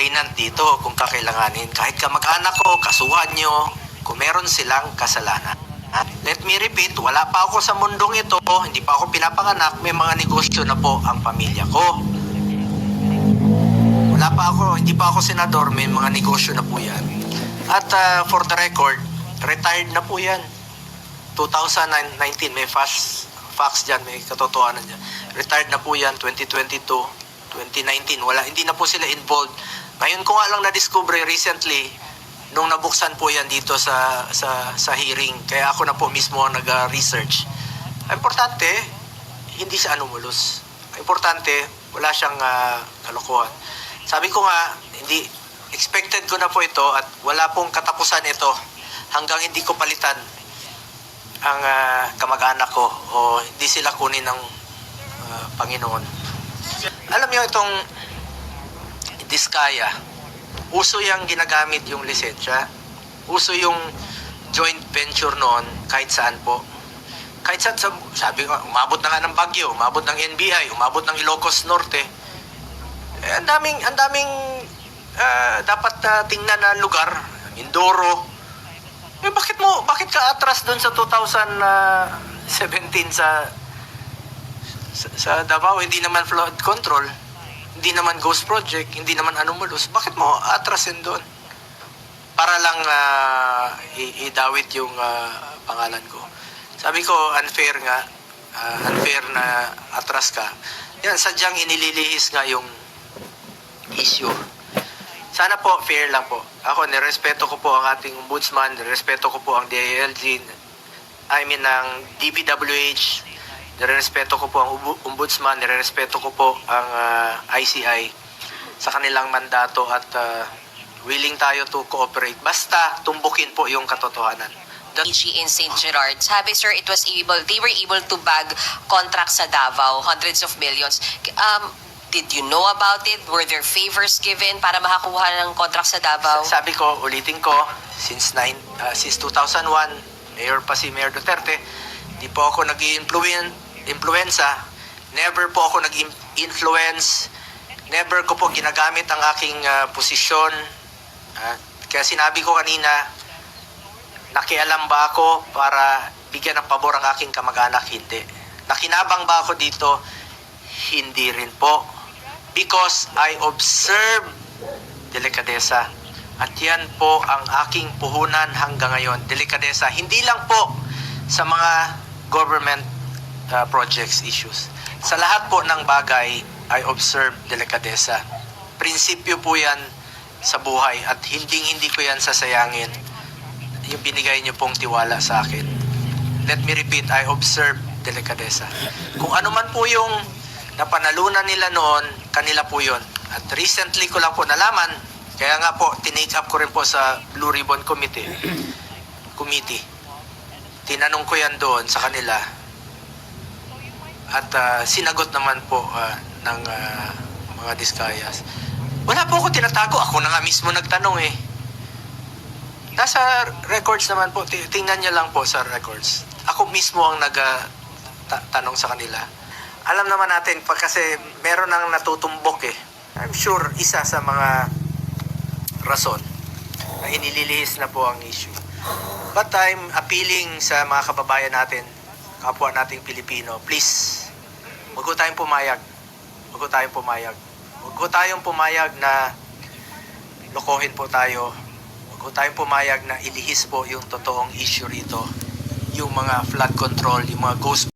complainant dito kung kakailanganin. Kahit kamag-anak ko, kasuhan nyo kung meron silang kasalanan. At let me repeat, wala pa ako sa mundong ito, hindi pa ako pinapanganak, may mga negosyo na po ang pamilya ko. Wala pa ako, hindi pa ako senador, may mga negosyo na po yan. At ah, for the record, retired na po yan. 2019, may fast facts dyan, may katotohanan dyan. Retired na po yan, 2022, 2019, wala, hindi na po sila involved. Ngayon ko nga lang na-discover recently, nung nabuksan po yan dito sa, sa, sa hearing, kaya ako na po mismo ang nag-research. Importante, hindi siya anomalous. Importante, wala siyang ah, kalokohan. Sabi ko nga, hindi, expected ko na po ito at wala pong katapusan ito hanggang hindi ko palitan ang ah, kamag-anak ko o hindi sila kunin ng ah, Panginoon. Alam niyo itong Diskaya, uso yung ginagamit yung lisensya. Uso yung joint venture noon kahit saan po. Kahit saan, sa, sabi ko, umabot na nga ng Baguio, umabot ng NBI, umabot ng Ilocos Norte. Eh, ang daming, ang daming ah, dapat na tingnan na lugar, Mindoro, eh, bakit mo, bakit ka atras doon sa 2017 sa, sa, sa Davao? Hindi naman flood control, hindi naman ghost project, hindi naman anomalous. Bakit mo atrasin doon? Para lang i- idawit yung ah, pangalan ko. Sabi ko, unfair nga, ah, unfair na atras ka. Yan, sadyang inililihis nga yung issue. Sana po, fair lang po. Ako, nirespeto ko po ang ating ombudsman, nirespeto ko po ang DILG, I mean, ang DPWH, nirespeto ko po ang ombudsman, nirespeto ko po ang ah, ICI sa kanilang mandato at ah, willing tayo to cooperate. Basta tumbukin po yung katotohanan. The- PG in St. Gerard. Sabi sir, it was able, they were able to bag contracts sa Davao, hundreds of millions. Um, did you know about it? Were there favors given para makakuha ng contract sa Davao? Sabi ko, ulitin ko, since, nine, uh, since 2001, mayor pa si Mayor Duterte, di po ako nag influenza never po ako nag-influence, never ko po ginagamit ang aking uh, posisyon. Ah, kaya sinabi ko kanina, nakialam ba ako para bigyan ng pabor ang aking kamag-anak? Hindi. Nakinabang ba ako dito? Hindi rin po. Because I observe delikadesa. At yan po ang aking puhunan hanggang ngayon. Delikadesa. Hindi lang po sa mga government uh, projects issues. Sa lahat po ng bagay, I observe delikadesa. Prinsipyo po yan sa buhay at hindi hindi ko yan sasayangin yung binigay niyo pong tiwala sa akin. Let me repeat, I observe delikadesa. Kung ano man po yung napanalunan nila noon, kanila po yon. At recently ko lang po nalaman, kaya nga po, tinake up ko rin po sa Blue Ribbon Committee. Committee. Tinanong ko yan doon sa kanila. At ah, sinagot naman po ah, ng ah, mga diskayas. Wala po ako tinatago. Ako na nga mismo nagtanong eh. Nasa records naman po. Ti- Tingnan niyo lang po sa records. Ako mismo ang nag-tanong sa kanila. Alam naman natin, pag kasi meron nang natutumbok eh. I'm sure isa sa mga rason na inililihis na po ang issue. But I'm appealing sa mga kababayan natin, kapwa nating Pilipino, please, huwag ko tayong pumayag. Huwag ko tayong pumayag. Huwag ko tayong pumayag na lokohin po tayo. Huwag ko tayong pumayag na ilihis po yung totoong issue rito. Yung mga flood control, yung mga ghost